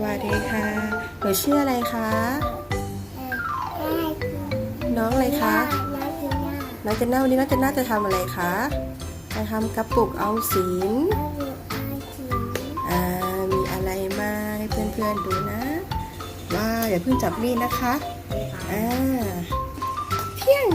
สวัสดีค่ะ หนูชื่ออะไรคะ น้องอะไรคะ น้องเจนน่าวันนี้น้องเจนน่าจะทำอะไรคะ จะทำกระปุกเอาสินอ่มีอะไรมาให้เพื่อนๆดูนะว้าอย่าเพิ่งจับมีดนะคะ อ่า เพียง